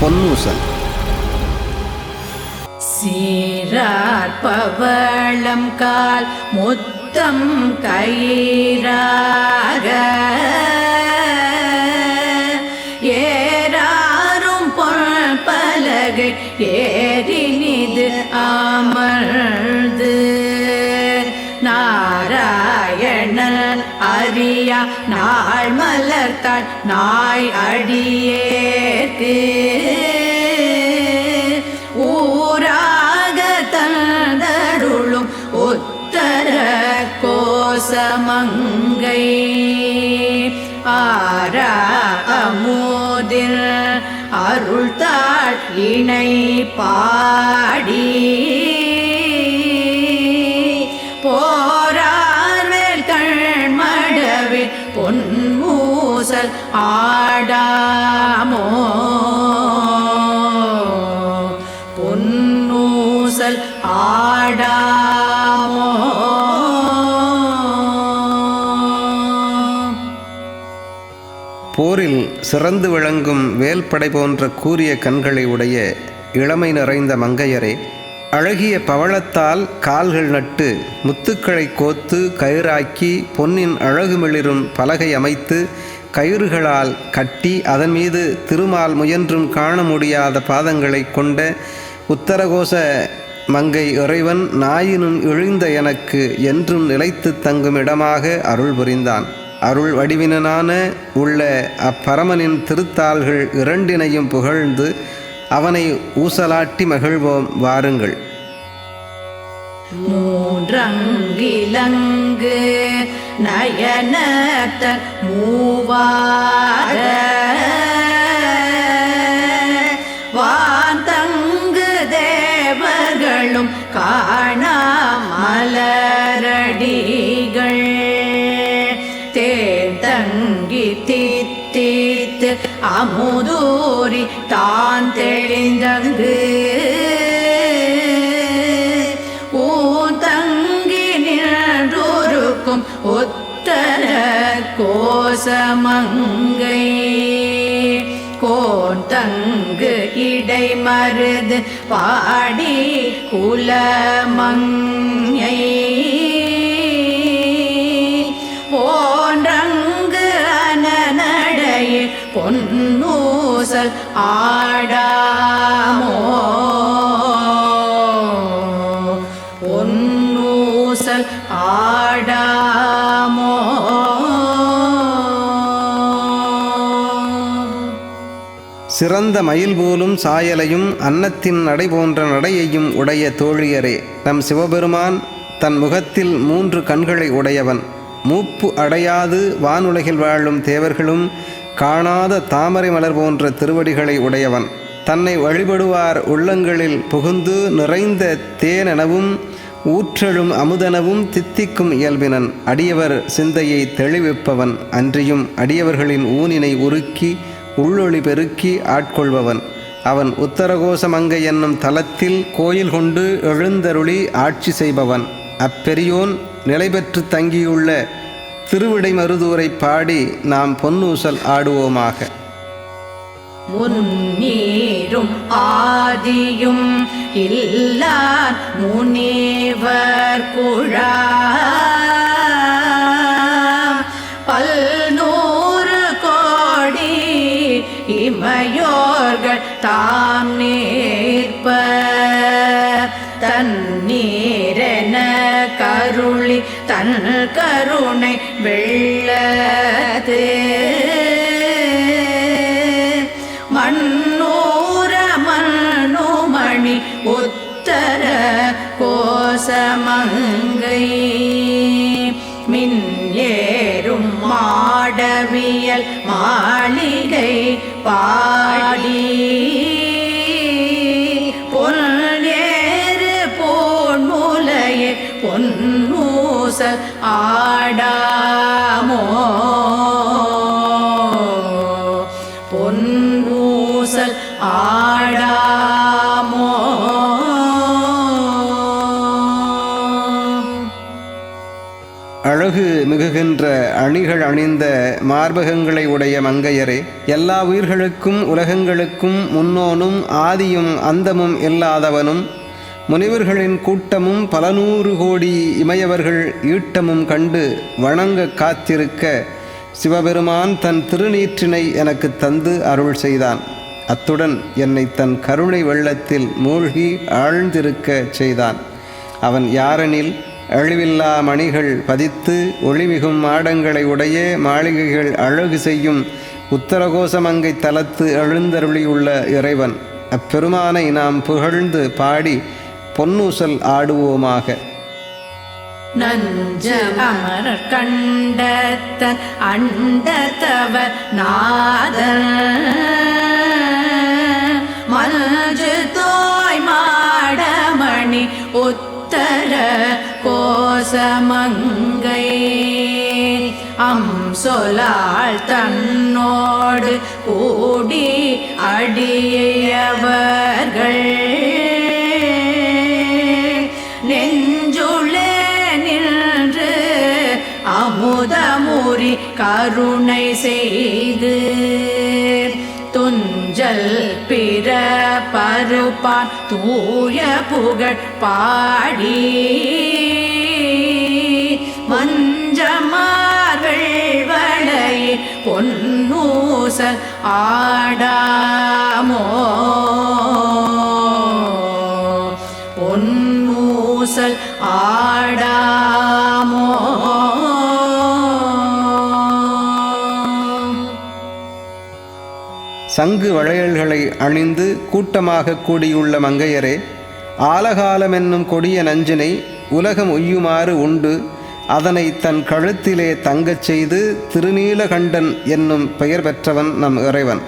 பொன்னூசல் சீரார் பவளம் கால் முத்தம் கயிறாக ஏறினிது அமர்ந்து நாராயணன் அறியா நாள் மலர்த்தாள் நாய் அடியேற்கு. ஊராக தந்தருளும் உத்தர கோசமங்கை. ஆரா அமூ வினை பாடி போரார்வேல் கண்மடவில் பொன்மூசல் ஆடாமோ? பொன்னூசல் ஆடா சிறந்து விளங்கும் வேல்படை போன்ற கூரிய கண்களை உடைய இளமை நிறைந்த மங்கையரே அழகிய பவளத்தால் கால்கள் நட்டு முத்துக்களை கோத்து கயிறாக்கி பொன்னின் அழகுமிளிரும் பலகை அமைத்து கயிறுகளால் கட்டி அதன் மீது திருமால் முயன்றும் காண முடியாத பாதங்களை கொண்ட உத்தரகோச மங்கை இறைவன் நாயினும் இழிந்த எனக்கு என்றும் நிலைத்து தங்கும் இடமாக அருள் புரிந்தான். அருள் வடிவினனான உள்ள அப்பரமனின் திருத்தாள்கள் இரண்டினையும் புகழ்ந்து அவனை ஊசலாட்டி மகிழ்வோம் வாருங்கள். மூன்றங்கிலங்கு நயனத்த மூவார வாந்தங்கு தேவர்களும் காணா தாமுதூரி தான் தெளிந்தங்கு. ஊதங்கி நின்றொருக்கும் உத்தர கோசமங்கை. கோந்தங்கு இடை மருது பாடி குலமங்க பொன்னூசல் ஆடாமோ? பொன்னூசல் ஆடாமோ? சிறந்த மயில் போலும் சாயலையும் அன்னத்தின் நடை போன்ற நடையையும் உடைய தோழியரே நம் சிவபெருமான் தன் முகத்தில் மூன்று கண்களை உடையவன். மூப்பு அடையாது வானுலகில் வாழும் தேவர்களும் காணாத தாமரை மலர் போன்ற திருவடிகளை உடையவன். தன்னை வழிபடுவார் உள்ளங்களில் புகுந்து நிறைந்த தேனெனவும் ஊற்றெழும் அமுதனவும் தித்திக்கும் இயல்பினன். அடியவர் சிந்தையை தெளிவிப்பவன் அன்றியும் அடியவர்களின் ஊனினை உருக்கி உள்ளொளி பெருக்கி ஆட்கொள்பவன். அவன் உத்தரகோசமங்கை என்னும் தலத்தில் கோயில் கொண்டு எழுந்தருளி ஆட்சி செய்பவன். அப்பெரியோன் நிலை பெற்று தங்கியுள்ள திருவிடை மருதூரை பாடி நாம் பொன்னூசல் ஆடுவோமாக. முன்னீரும் ஆதியும் இல்லார் முனிவர் குழா பல்நூறு கோடி இமையோர்கள் தாம் நேர்ப்ப தண்ணீரென கருளி தன் கருணை கோசமங்கை மின் ஏறும் மாடவியல் மாளிகை பாடி. பொன்னேறு பொன்முலையே பொன்மூசல் ஆடாமோ அணிகள் அணிந்த மார்பகங்களை உடைய மங்கையரே எல்லா உயிர்களுக்கும் உலகங்களுக்கும் முன்னோனும் ஆதியும் அந்தமும் இல்லாதவனும் முனிவர்களின் கூட்டமும் பல நூறு கோடி இமையவர்கள் ஈட்டமும் கண்டு வணங்க காத்திருக்க சிவபெருமான் தன் திருநீற்றினை எனக்கு தந்து அருள் செய்தான். அத்துடன் என்னை தன் கருணை வெள்ளத்தில் மூழ்கி ஆழ்ந்திருக்க செய்தான். அவன் யாரெனில் அழிவில்லா மணிகள் பதித்து ஒளிமிகும் மாடங்களை உடைய மாளிகைகள் அழகு செய்யும் உத்தரகோசமங்கை தலத்து எழுந்தருளியுள்ள இறைவன். அப்பெருமானை நாம் புகழ்ந்து பாடி பொன்னூசல் ஆடுவோமாக. நஞ்ச அமரர் கண்டத்தன் அண்டதவ நாத. மஞ்சு தோய் மாடமணி உத்தர கோசமங்கை அம் சொலாள் தன்னோடு கூடி அடியவர்கள். நெஞ்சுளே நின்று அமுதமுறி கருணை செய்து துஞ்சல் பிற பருப்பான் தூய புகழ் பாடி. மஞ்சமார்கள் வளையில் பொன்னூசல் ஆடாமோ. சங்கு வளையல்களை அணிந்து கூட்டமாக கூடியுள்ள மங்கையரே ஆலகாலம் என்னும் கொடிய நஞ்சினை உலகம் உய்யுமாறு உண்டு அதனை தன் கழுத்திலே தங்கச் செய்து திருநீலகண்டன் என்னும் பெயர் பெற்றவன் நம் இறைவன்.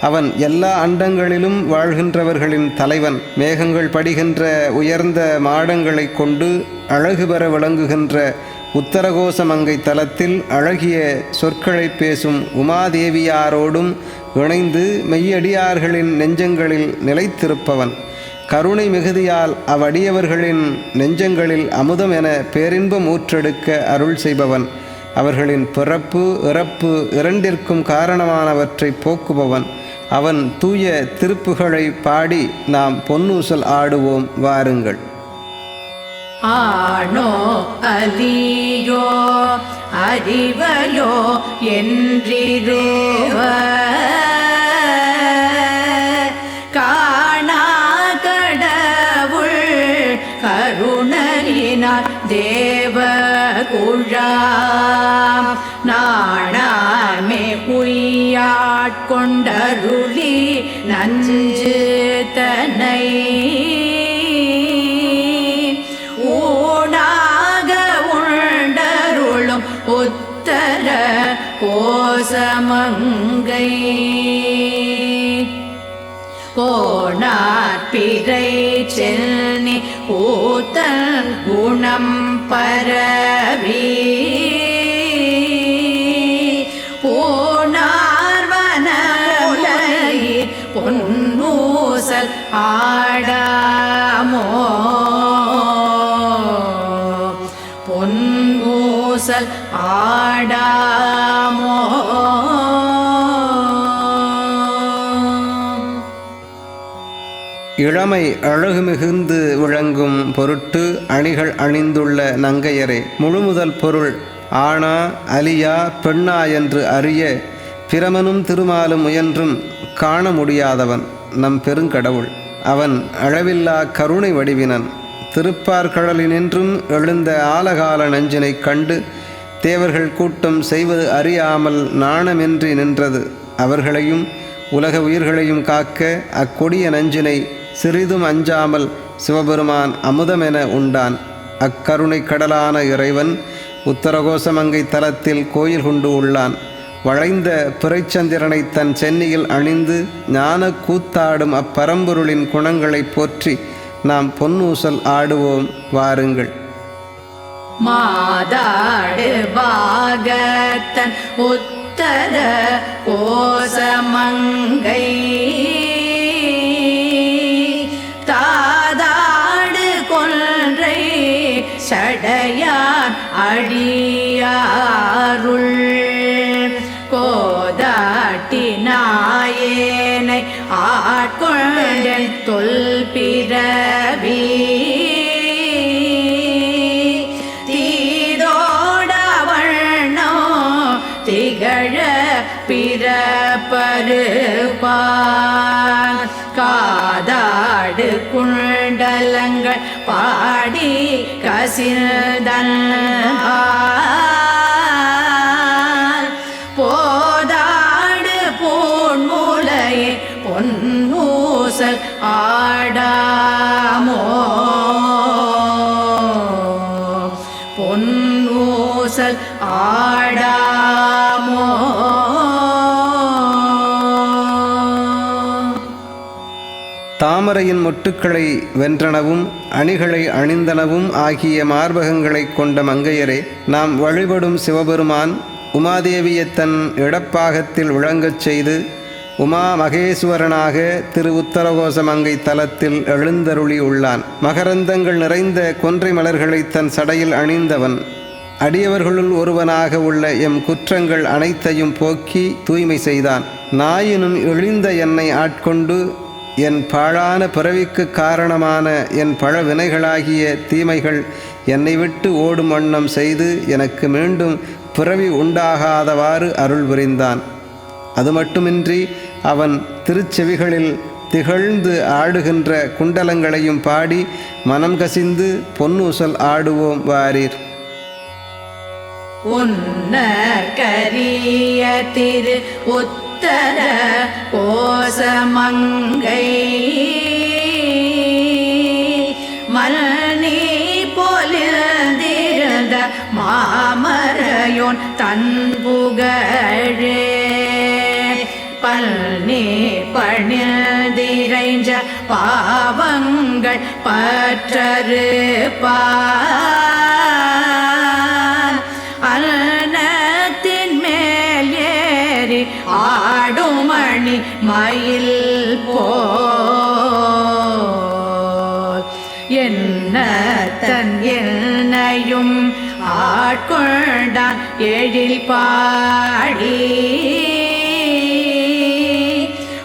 அவன் எல்லா அண்டங்களிலும் வாழ்கின்றவர்களின் தலைவன். மேகங்கள் படிகின்ற உயர்ந்த மாடங்களைக் கொண்டு அழகு பெற விளங்குகின்ற உத்தரகோசமங்கை தலத்தில் அழகிய சொற்களை பேசும் உமாதேவியாரோடும் இணைந்து மெய்யடியார்களின் நெஞ்சங்களில் நிலைத்திருப்பவன். கருணை மிகுதியால் அவ்வடியவர்களின் நெஞ்சங்களில் அமுதம் என பேரின்பம் ஊற்றெடுக்க அருள் செய்பவன். அவர்களின் பிறப்பு இறப்பு இரண்டிற்கும் காரணமானவற்றை போக்குபவன். அவன் தூய திருப்புகளை பாடி நாம் பொன்னூசல் ஆடுவோம் வாருங்கள். ஆணோ அலியோ அறிவயோ என்றிருவ. காணா கடவுள் கருணையினார் தேவ குழாம் நாணாமே உய்யாட்கொண்டருளி நஞ்சு தனை கோசமங்கை கோணார்பிரை செல்னி கூத்தன் குணம் பரவி. பொன்னூசல் ஆடாமோ. பொன்னூசல் ஆடா இளமை அழகு மிகுந்து விளங்கும் பொருட்டு அணிகள் அணிந்துள்ள நங்கையரே முழுமுதல் பொருள் ஆணா அலியா பெண்ணா என்று அறிய பிரமனும் திருமாலும் முயன்றும் காண முடியாதவன் நம் பெருங்கடவுள் அவன் அளவில்லா கருணை வடிவினன் திருப்பார்கடலினின்றும் எழுந்த ஆலகால நஞ்சினைக் கண்டு தேவர்கள் கூட்டம் செய்வது அறியாமல் நாணமின்றி நின்றது அவர்களையும் உலக உயிர்களையும் காக்க அக்கொடிய நஞ்சினை சிறிதும் அஞ்சாமல் சிவபெருமான் அமுதமென உண்டான். அக்கருணை கடலான இறைவன் உத்தரகோசமங்கை தலத்தில் கோயில் கொண்டு உள்ளான். வளைந்த பிறைச்சந்திரனை தன் சென்னியில் அணிந்து ஞான கூத்தாடும் அப்பரம்பொருளின் குணங்களை போற்றி நாம் பொன்னூசல் ஆடுவோம் வாருங்கள். மாதாடு பாகத்தன் உத்தர கோசமங்கை சடையார் அடியாருள். அடியார் கோதாட்டி நாயேனை ஆட்கொண்டன் தொல் பிறவி தீதோடவண்ணோ திகழ பிறப்பருப்பான் காதாடு குண்டலங்கள் பாடி கசிதன் தாமரையின் மொட்டுக்களை வென்றனவும் அணிகளை அணிந்தனவும் ஆகிய மார்பகங்களைக் கொண்ட மங்கையரே நாம் வழிபடும் சிவபெருமான் உமாதேவியை தன் இடப்பாகத்தில் விளங்கச் செய்து உமா மகேஸ்வரனாக திரு உத்தரகோசமங்கை தலத்தில் எழுந்தருளி உள்ளான். மகரந்தங்கள் நிறைந்த கொன்றை மலர்களை தன் சடையில் அணிந்தவன். அடியவர்களுள் ஒருவனாக உள்ள எம் குற்றங்கள் அனைத்தையும் போக்கி தூய்மை செய்தான். நாயினும் எழுந்த என்னை ஆட்கொண்டு என் பாழான பிறவிக்கு காரணமான என் பழ வினைகளாகிய தீமைகள் என்னை விட்டு ஓடும் வண்ணம் செய்து எனக்கு மீண்டும் பிறவி உண்டாகாதவாறு அருள் புரிந்தான். அது மட்டுமின்றி அவன் திருச்செவிகளில் திகழ்ந்து ஆடுகின்ற குண்டலங்களையும் பாடி மனம் கசிந்து பொன்னூசல் ஆடுவோம் வாரீர். உன்ன கரிய திரு உத்தர கோசமங்கை. மரணி பொலிந்திருந்த மாமரையோன் தன்புகழே புகழே. பணிந்திரைஞ்ச பாவங்கள் பாவங்கள் பா மயில் போல். என்ன தன் என்னையும் ஆட்கொண்டான் எழில் பாடி.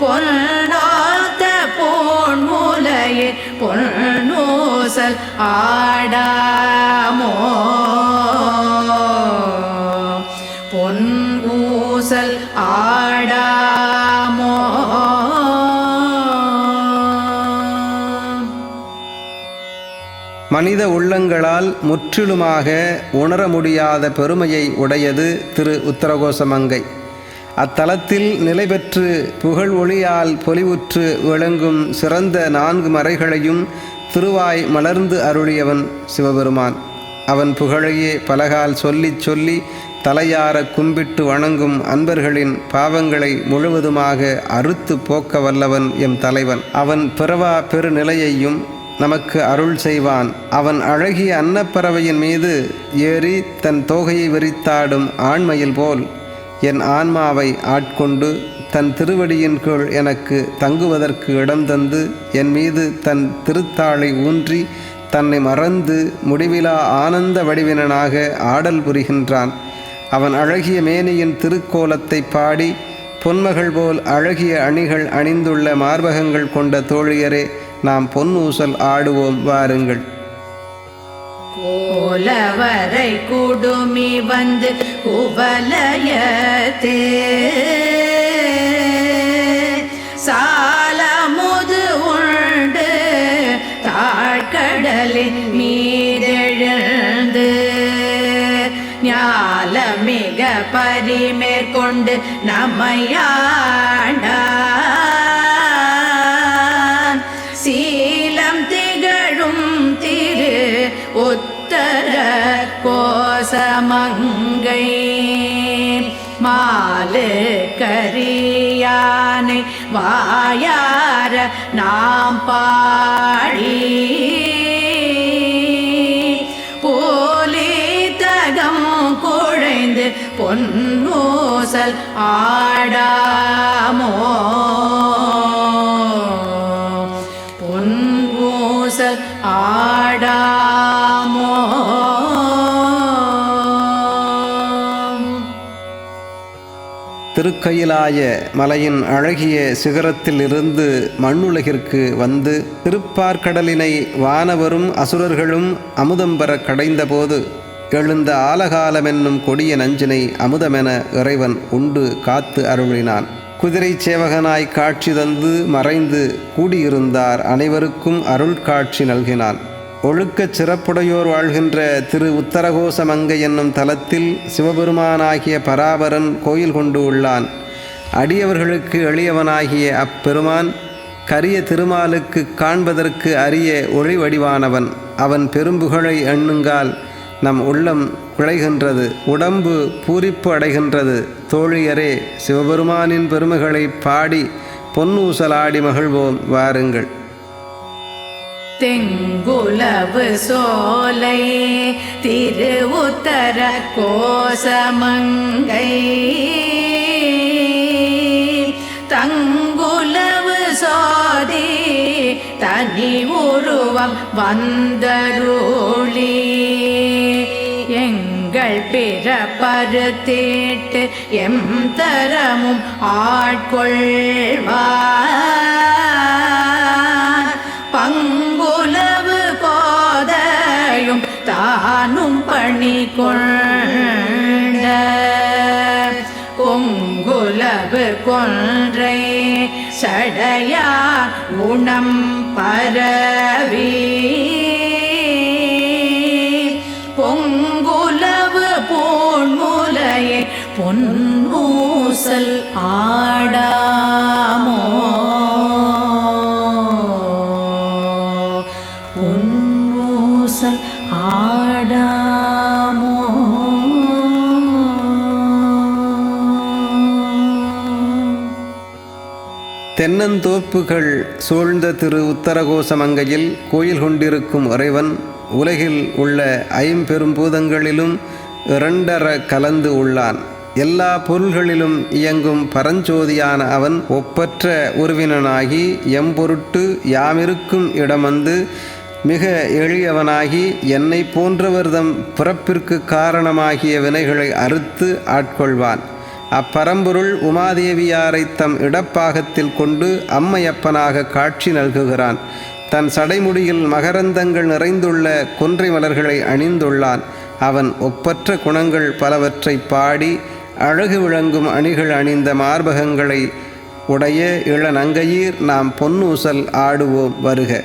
பொன்னாத்த போன் மூலையே பொன்னூசல் ஆடாமோ உள்ளங்களால் முற்றிலுமாக உணர முடியாத பெருமையை உடையது திரு உத்தரகோசமங்கை அத்தலத்தில் நிலை பெற்று புகழ் ஒளியால் பொலிவுற்று விளங்கும் சிறந்த நான்கு மறைகளையும் திருவாய் மலர்ந்து அருளியவன் சிவபெருமான். அவன் புகழையே பலகால் சொல்லிச் சொல்லி தலையார கும்பிட்டு வணங்கும் அன்பர்களின் பாவங்களை முழுவதுமாக அறுத்து போக்க வல்லவன் எம் தலைவன். அவன் பிறவா பெருநிலையையும் நமக்கு அருள் செய்வான். அவன் அழகிய அன்னப்பறவையின் மீது ஏறி தன் தோகையை விரித்தாடும் ஆண்மையில் போல் என் ஆன்மாவை ஆட்கொண்டு தன் திருவடியின் கீழ் எனக்கு தங்குவதற்கு இடம் தந்து என் மீது தன் திருத்தாளை ஊன்றி தன்னை மறந்து முடிவிலா ஆனந்த வடிவினனாக ஆடல் புரிகின்றான். அவன் அழகிய மேனியின் திருக்கோலத்தை பாடி பொன்மகள் போல் அழகிய அணிகள் அணிந்துள்ள மார்பகங்கள் கொண்ட தோழியரே நாம் பொன் ஊசல் ஆடுவோம் வாருங்கள். கோலவரை குடுமி வந்து குவலயத்தே சாலமுது உண்டு தாழ்கடலின் மீதெழுந்து. ஞால மிக பரிமேற்கொண்டு நம்மையாண்டான் கோசமங்கை மாலு கரியானை வாயார நாம் பாடி. போலி தகம் குழைந்து பொன்னூசல் ஆடாமோ. பொன்னூசல் ஆடாமோ. திருக்கயிலாய மலையின் அழகிய சிகரத்தில் இருந்து மண்ணுலகிற்கு வந்து திருப்பார்கடலினை வானவரும் அசுரர்களும் அமுதம் பெற கடைந்தபோது எழுந்த ஆலகாலமென்னும் கொடிய நஞ்சினை அமுதமென இறைவன் உண்டு காத்து அருளினான். குதிரை சேவகனாய் காட்சி தந்து மறைந்து கூடியிருந்தார் அனைவருக்கும் அருள் காட்சி நல்கினான். ஒழுக்கச் சிறப்புடையோர் வாழ்கின்ற திரு உத்தரகோச மங்கை என்னும் தலத்தில் சிவபெருமானாகிய பராபரன் கோயில் கொண்டு உள்ளான். அடியவர்களுக்கு எளியவனாகிய அப்பெருமான் கரிய திருமாலுக்கு காண்பதற்கு அரிய ஒளி வடிவானவன். அவன் பெரும்புகழை எண்ணுங்கால் நம் உள்ளம் குழைகின்றது உடம்பு பூரிப்பு அடைகின்றது. தோழியரே சிவபெருமானின் பெருமைகளை பாடி பொன்னூசலாடி மகிழ்வோம் வாருங்கள். தெங்குலவு சோலை திரு உத்தர கோசமங்கை. தங்குலவு சோதி தனி உருவம் வந்தருளி. எங்கள் பிறப்பருத்திட்டு எம் தரமும் ஆட்கொள்வார். தானும் பணி கொண்ட கொங்குலவு கொன்றை சடையா குணம் பரவி. பொங்குலவு பூன்முலையை பொன்மூசல் ஆடா. தோப்புகள் சூழ்ந்த திரு உத்தரகோசமங்கையில் கோயில் கொண்டிருக்கும் இறைவன் உலகில் உள்ள ஐம்பெரும் பூதங்களிலும் இரண்டர கலந்து உள்ளான். எல்லா பொருள்களிலும் இயங்கும் பரஞ்சோதியான அவன் ஒப்பற்ற உருவினனாகி எம்பொருட்டு யாமிருக்கும் இடமந்து மிக எளியவனாகி என்னை போன்றவர்தம் பிறப்பிற்கு காரணமாகிய வினைகளை அறுத்து ஆட்கொள்வான். அப்பரம்பொருள் உமாதேவியாரை தம் இடப்பாகத்தில் கொண்டு அம்மையப்பனாக காட்சி நல்குகிறான். தன் சடைமுடியில் மகரந்தங்கள் நிறைந்துள்ள கொன்றை மலர்களை அணிந்துள்ளான். அவன் ஒப்பற்ற குணங்கள் பலவற்றை பாடி அழகு விளங்கும் அணிகள் அணிந்த மார்பகங்களை உடைய இளநங்கையீர் நாம் பொன்னூசல் ஆடுவோம் வருக.